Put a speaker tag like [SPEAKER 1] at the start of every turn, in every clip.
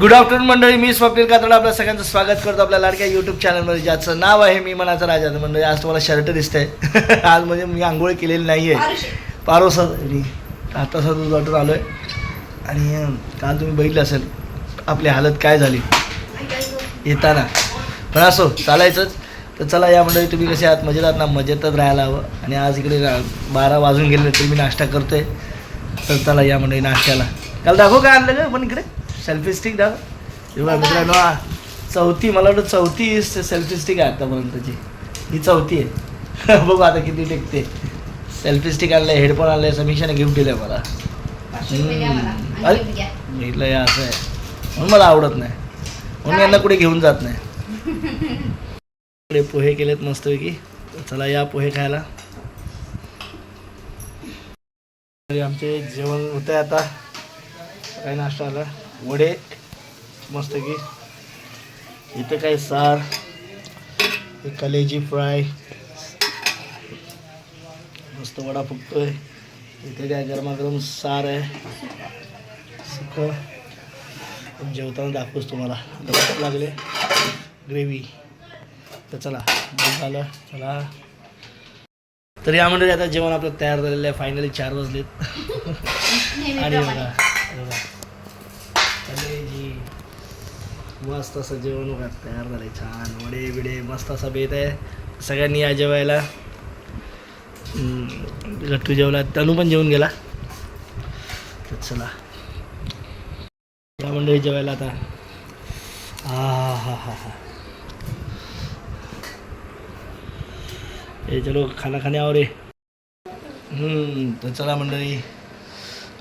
[SPEAKER 1] Good afternoon मंडळी. मी स्वप्नील कातड. आपल्या सगळ्यांचं स्वागत करतो आपल्या लाडक्या युट्यूब चॅनलमध्ये ज्याचं नाव आहे मी मनाचा राजा. मंडळी आज तुम्हाला शर्ट दिसतंय. आज म्हणजे मी आंघोळ केलेली नाही आहे पारोसा मी आता दूध वाटून आलो आहे आणि काल तुम्ही बघितलं असेल आपली हालत काय झाली? येताना. पण असो चालायचंच. तर चला या मंडळी तुम्ही कसे आहात? मजेत आहात ना? मजेतच राहायला हवं. आणि आज इकडे बारा वाजून गेले तरी मी नाश्ता करतोय. तर चला या मंडळी नाश्त्याला. काल दाखव काय आणलं का पण इकडे. सेल्फी स्टिक दाखव. एवढा मित्रांनो हा, चौथी मला वाटतं चौथी सेल्फी स्टिक आहे आतापर्यंतची. ही चौथी आहे. बघू आता किती टेकते. सेल्फी स्टिक आणलं हेडफोन आणलं समीक्षाने गिफ्ट दिलं आहे मला. अरे म्हटलं हे असं आहे. म्हणून मला आवडत नाही. म्हणून यांना कुठे घेऊन जात नाही. इकडे पोहे केलेत मस्तपैकी. चला या पोहे खायला. आमचे जेवण होतं आहे आता. काय नाश्ता आला? वडे मस्त की इथं काय सार हे कलेजी फ्राय. मस्त वडा फुगतोय इथे काय गरमागरम सार आहे. सुकं जेवताना दाखवूच तुम्हाला. भूक लागले. ग्रेव्ही. तर चला झालं. चला. तर या मंडळी आता जेवण आपलं तयार झालेलं आहे. फायनली चार वाजलेत. आणि मस्त असं जेवण वगैरे तयार झालंय छान. वडे बिडे मस्त असा बेत आहे. सगळ्यांनी या जेवायला. हम्म, गट्टू जेवला तनू पण जेवून गेला. तर चला. या मंडळी जेवायला आता. हा हा हा हा. ए चलो खाना खाने आव रे हम्म, तर चला मंडळी.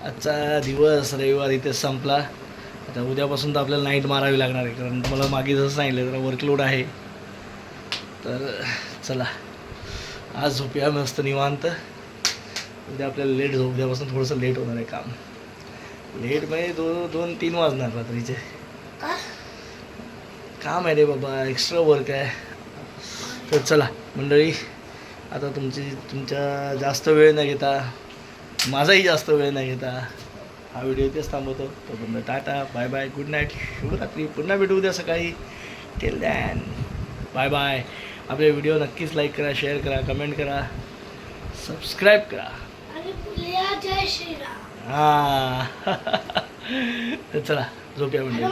[SPEAKER 1] आजचा दिवस रविवार इथे संपला. आता उद्यापासून तर आपल्याला नाईट मारावी लागणार आहे कारण तुम्हाला मागे जसं सांगितलं जरा वर्कलोड आहे. तर चला. आज झोपूया मस्त निवांत. उद्या आपल्याला लेट झोप उद्यापासून थोडंसं लेट होणार आहे काम. लेट म्हणजे दो दोन तीन वाजणार रात्रीचे. काम आहे रे बाबा एक्स्ट्रा वर्क आहे. तर चला मंडळी आता तुमची तुमच्या जास्त वेळ न घेता माझाही जास्त वेळ नाही घेता हा व्हिडिओ इथेच थांबवतो. तोपर्यंत tata bye bye good night शुभरात्री. पुन्हा भेटू उद्या सकाळी. Till then bye bye. आपले व्हिडिओ नक्कीच लाईक करा शेअर करा कमेंट करा सबस्क्राईब करा. हां. चला झोप्या म्हणजे